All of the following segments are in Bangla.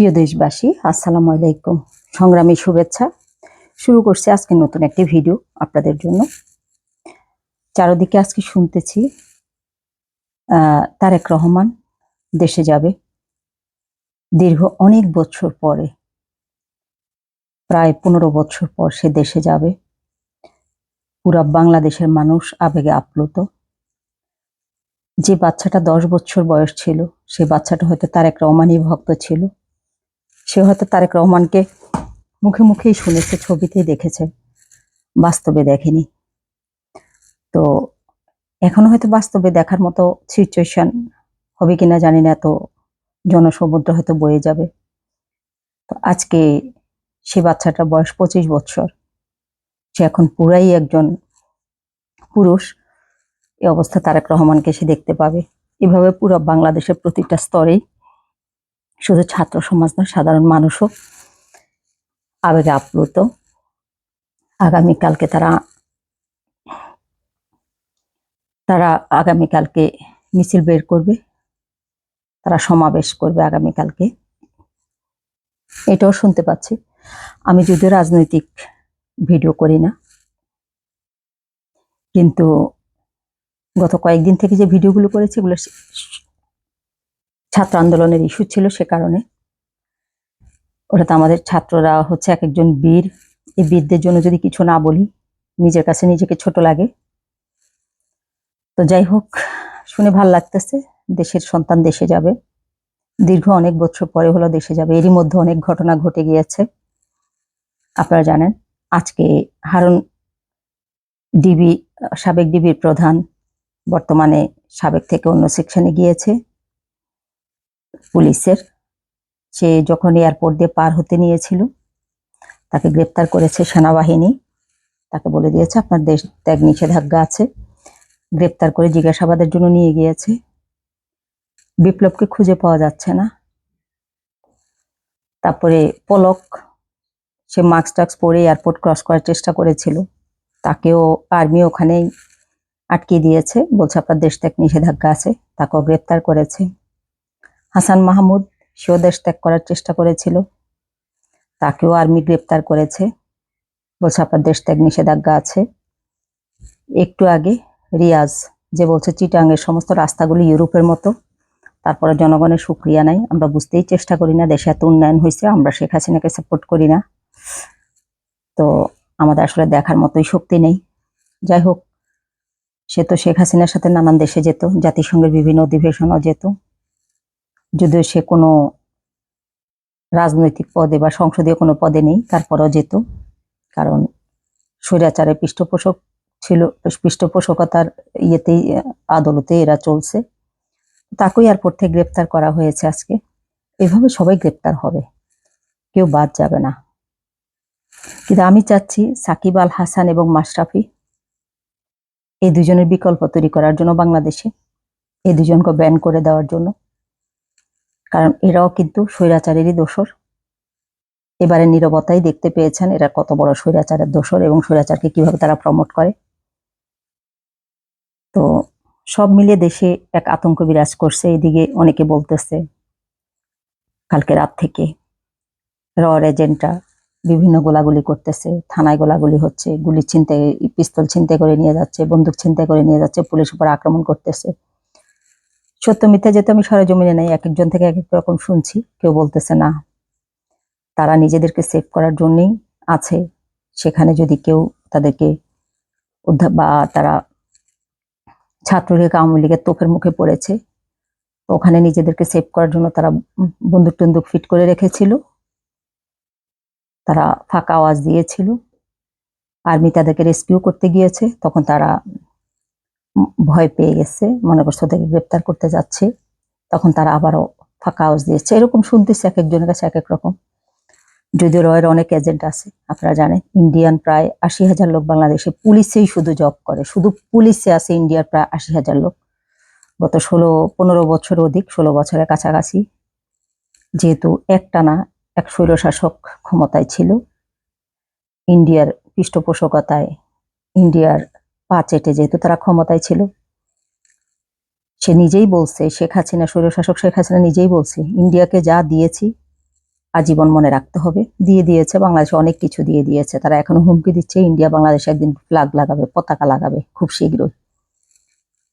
প্রিয় দেশবাসী, আসসালামু আলাইকুম। সংগ্রামী শুভেচ্ছা। শুরু করছি আজকে নতুন একটি ভিডিও আপনাদের জন্য। চারদিকে আজকে শুনতেছি তারেক রহমান দেশে যাবে। দীর্ঘ অনেক বছর পরে, প্রায় পনেরো বছর পর সে দেশে যাবে। পুরা বাংলাদেশের মানুষ আবেগে আপ্লুত। যে বাচ্চাটা দশ বছর বয়স ছিল, সে বাচ্চাটা হয়তো তারেক রহমানই ভক্ত ছিল। সে হয়তো তারেক রহমানকে মুখে মুখেই শুনেছে, ছবিতেই দেখেছে, বাস্তবে দেখেনি। তো এখনও হয়তো বাস্তবে দেখার মতো সিচুয়েশন হবে কিনা জানি না এত জনসমুদ্র হয়তো বয়ে যাবে। তো আজকে সে বাচ্চাটার বয়স পঁচিশ বছর, সে এখন পুরাই একজন পুরুষ, এই অবস্থা তারেক রহমানকে সে দেখতে পাবে। এভাবে পুরো বাংলাদেশের প্রতিটা স্তরেই শুধু ছাত্র সমাজ নয়, সাধারণ মানুষও আবেগে আপ্লুত। আগামীকালকে তারা তারা আগামীকালকে মিছিল বের করবে, তারা সমাবেশ করবে আগামীকালকে। এটাও শুনতে পাচ্ছি। আমি যদিও রাজনৈতিক ভিডিও করি না, কিন্তু গত কয়েকদিন থেকে যে ভিডিওগুলো করেছি, এগুলো ছাত্র আন্দোলনের ইস্যু ছিল সে কারণে। ওটাতে আমাদের ছাত্ররা হচ্ছে এক একজন বীর। এই বীরদের জন্য যদি কিছু না বলি, নিজের কাছে নিজেকে ছোট লাগে। তো যাই হোক, শুনে ভালো লাগতেছে, দেশের সন্তান দেশে যাবে। দীর্ঘ অনেক বছর পরে হলো দেশে যাবে। এরই মধ্যে অনেক ঘটনা ঘটে গিয়েছে। আপনারা জানেন, আজকে হারুন ডিবি, সাবেক ডিবির প্রধান, বর্তমানে সাবেক থেকে অন্য সেকশনে গিয়েছে। পুলিশের। সে যখন এয়ারপোর্ট দিয়ে পার হতে নিয়েছিল, তাকে গ্রেপ্তার করেছে সেনাবাহিনী। তাকে বলে দিয়েছে, আপনার দেশ ত্যাগ নিষেধাজ্ঞা আছে। গ্রেপ্তার করে জিজ্ঞাসাবাদের জন্য নিয়ে গিয়েছে। বিপ্লবকে খুঁজে পাওয়া যাচ্ছে না। তারপরে পলক, সে মাস্ক টাক্স পরে এয়ারপোর্ট ক্রস করার চেষ্টা করেছিল। তাকেও আর্মি ওখানেই আটকে দিয়েছে। বলছে, আপনার দেশ ত্যাগ নিষেধাজ্ঞা আছে। তাকেও গ্রেপ্তার করেছে। হাসান মাহমুদ সেও দেশ ত্যাগ করার চেষ্টা করেছিল। তাকেও আর্মি গ্রেপ্তার করেছে। বলছে, আপনার দেশ ত্যাগ নিষেধাজ্ঞা আছে। একটু আগে রিয়াজ যে বলছে চিটাঙ্গের সমস্ত রাস্তাগুলি ইউরোপের মতো। তারপরে জনগণের সুক্রিয়া নাই। আমরা বুঝতেই চেষ্টা করি না, দেশে এত উন্নয়ন হয়েছে, আমরা শেখ হাসিনাকে সাপোর্ট করি না। তো আমাদের আসলে দেখার মতোই শক্তি নেই। যাই হোক, সে তো শেখ হাসিনার সাথে নানান দেশে যেত, জাতিসংঘের বিভিন্ন অধিবেশনও যেত। যদিও সে কোনো রাজনৈতিক পদে বা সংসদীয় কোনো পদে নেই, তারপরও যেত। কারণ স্বৈরাচারের পৃষ্ঠপোষক ছিল, পৃষ্ঠপোষকতার ইয়েতেই, আদালতে এরা চলছে। তাকেও এয়ারপোর্ট থেকে গ্রেপ্তার করা হয়েছে আজকে। এভাবে সবাই গ্রেপ্তার হবে। কেউ বাদ যাবে না। কিন্তু আমি চাচ্ছি সাকিব আল হাসান এবং মাশরাফি এই দুজনের বিকল্প তৈরি করার জন্য বাংলাদেশে, এই দুজনকে ব্যান করে দেওয়ার জন্য। কারণ এরাও কিন্তু স্বৈরাচারেরই দোষর। এবারে নীরবতাই দেখতে পেয়েছেন এরা কত বড় স্বৈরাচারের দোষর এবং স্বৈরাচারকে কীভাবে তারা প্রমোট করে। তো সব মিলিয়ে দেশে এক আতঙ্ক বিরাজ করছে, এদিকে অনেকে বলতেছে, কালকে রাত থেকে রর এজেন্টরা বিভিন্ন গোলাগুলি করতেছে, থানায় গোলাগুলি হচ্ছে, গুলি ছিনতে পিস্তল ছিনতে করে নিয়ে যাচ্ছে, বন্দুক ছিনতাই করে নিয়ে যাচ্ছে, পুলিশ উপর আক্রমণ করতেছে। সত্য মিথ্যা যেহেতু আমি সরেজমিনে নেই এক একজন থেকে এক এক রকম শুনছি, কেউ বলতেছে না। তারা নিজেদেরকে সেভ করার জন্যই আছে। সেখানে যদি কেউ তাদেরকে উদ্ধার বা তারা ছাত্রলীগ, আওয়ামী লীগের তোপের মুখে পড়েছে, তো ওখানে নিজেদেরকে সেভ করার জন্য তারা বন্দুক টন্দুক ফিট করে রেখেছিল। তারা ফাঁকা আওয়াজ দিয়েছিল। আর্মি তাদেরকে রেস্কিউ করতে গিয়েছে, তখন তারা ভয় পেয়ে গেছে, মনে করছে ওদেরকে গ্রেপ্তার করতে যাচ্ছে। তখন তারা আবারও ফাঁকা আওয়াজ দিয়েছে। এরকম শুনতেছে এক একজনের কাছে এক এক রকম। যদিও রয়ের অনেক এজেন্ট আছে, আপনারা জানেন, ইন্ডিয়ান প্রায় আশি হাজার লোক বাংলাদেশে পুলিশেই শুধু জব করে। শুধু পুলিশে আছে ইন্ডিয়ার প্রায় আশি হাজার লোক। গত ষোলো, পনেরো বছর অধিক, ষোলো বছরের কাছাকাছি। যেহেতু একটানা এক স্বৈরশাসক ক্ষমতায় ছিল, ইন্ডিয়ার পৃষ্ঠপোষকতায়, ইন্ডিয়ার পা চেটে যেহেতু তারা ক্ষমতায় ছিল। সে নিজেই বলছে, শেখ হাসিনা, স্বৈরশাসক শেখ হাসিনা নিজেই বলছে, ইন্ডিয়াকে যা দিয়েছি, আজীবন মনে রাখতে হবে। দিয়ে দিয়েছে, বাংলাদেশে অনেক কিছু দিয়ে দিয়েছে। তারা এখনও হুমকি দিচ্ছে, ইন্ডিয়া বাংলাদেশে একদিন ফ্ল্যাগ লাগাবে, পতাকা লাগাবে, খুব শীঘ্রই।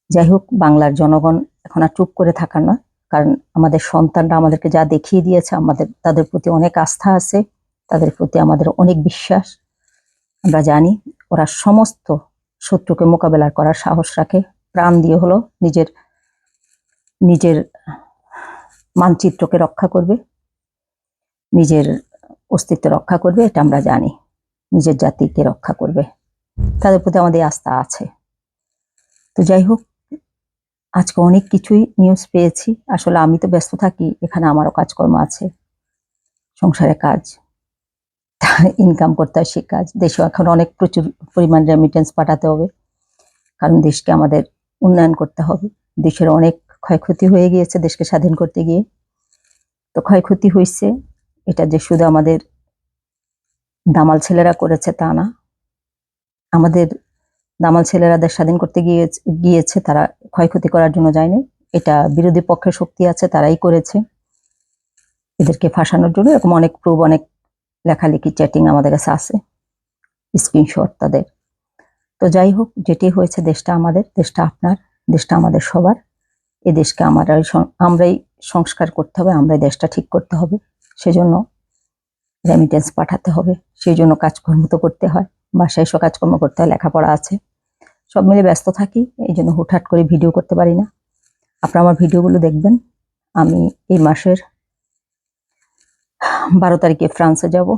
যাই হোক, বাংলার জনগণ এখন আর চুপ করে থাকার নয়, কারণ আমাদের সন্তানরা আমাদেরকে যা দেখিয়ে দিয়েছে, আমাদের, তাদের প্রতি অনেক আস্থা আছে, তাদের প্রতি আমাদের অনেক বিশ্বাস। আমরা জানি ওরা সমস্ত শত্রুকে মোকাবেলা করার সাহস রাখে। প্রাণ দিয়ে হলো নিজের নিজের মানচিত্রকে রক্ষা করবে। নিজের অস্তিত্ব রক্ষা করবে, এটা আমরা জানি। নিজের জাতিকে রক্ষা করবে। তাদের প্রতি আমাদের আস্থা আছে। তো যাই হোক, আজকে অনেক কিছুই নিউজ পেয়েছি। আসলে আমি তো ব্যস্ত থাকি, এখানে আমারও কাজকর্ম আছে। সংসারে কাজ। ইনকাম করতে হয় সে কাজ। দেশেও এখন অনেক প্রচুর পরিমাণ রেমিটেন্স পাঠাতে হবে। কারণ দেশকে আমাদের উন্নয়ন করতে হবে। দেশের অনেক ক্ষয়ক্ষতি হয়ে গিয়েছে দেশকে স্বাধীন করতে গিয়ে। তো ক্ষয়ক্ষতি হয়েছে এটা যে শুধু আমাদের দামাল ছেলেরা করেছে তা না। আমাদের দামাল ছেলেরা দেশ স্বাধীন করতে গিয়ে গিয়েছে, তারা ক্ষয়ক্ষতি করার জন্য যায়নি। এটা বিরোধী পক্ষের শক্তি আছে, তারাই করেছে। এদেরকে ফাঁসানোর জন্য এরকম অনেক প্রুভ অনেক লেখালেখি চ্যাটিং আমাদের কাছে আছে স্ক্রিনশট তাদের। তো যাই হোক, যেটি হয়েছে দেশটা আমাদের, দেশটা আপনার, দেশটা আমাদের সবার। এ দেশকে আমরাই সং- আমরাই সংস্কার করতে হবে, আমরাই দেশটা ঠিক করতে হবে। সেজন্য রেমিটেন্স পাঠাতে হবে সেই জন্য কাজকর্ম তো করতে হয়, বাসায় সব কাজকর্ম করতে হয়, লেখাপড়া আছে। সব মিলে ব্যস্ত থাকি, এই জন্য হুটহাট করে ভিডিও করতে পারি না। আপনারা আমার ভিডিওগুলো দেখবেন, আমি এই মাসের বারো তারিখে ফ্রান্সে যাব।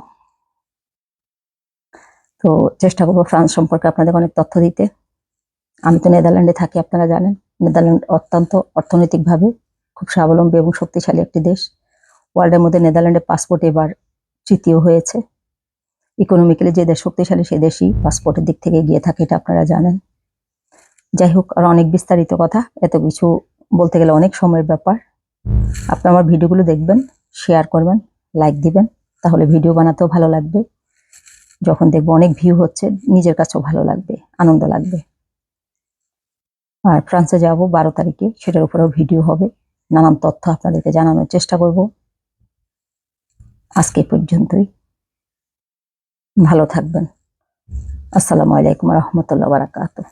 তো চেষ্টা করব ফ্রান্স সম্পর্কে আপনাদের অনেক তথ্য দিতে। আমি তো নেদারল্যান্ডে থাকি, আপনারা জানেন। নেদারল্যান্ড অত্যন্ত অর্থনৈতিকভাবে খুব স্বাবলম্বী এবং শক্তিশালী একটি দেশ। ওয়ার্ল্ডের মধ্যে নেদারল্যান্ডের পাসপোর্ট এবার তৃতীয় হয়েছে। ইকোনমিক্যালি যে দেশ শক্তিশালী, সে দেশই পাসপোর্টের দিক থেকে গিয়ে থাকে, এটা আপনারা জানেন। যাই হোক, আর অনেক বিস্তারিত কথা। এত কিছু বলতে গেলে অনেক সময়ের ব্যাপার। আপনারা আমার ভিডিওগুলো দেখবেন, শেয়ার করবেন। লাইক দিবেন, তাহলে ভিডিও বানাতেও ভালো লাগবে। যখন দেখব অনেক ভিউ হচ্ছে, নিজের কাছেও ভালো লাগবে, আনন্দ লাগবে। আর ফ্রান্সে যাব বারো তারিখে, সেটার উপরেও ভিডিও হবে। নানান তথ্য আপনাদেরকে জানানোর চেষ্টা করব। আজকে পর্যন্তই। ভালো থাকবেন। আসসালামু আলাইকুম রহমতুল্লাহ বারাকাতুহ।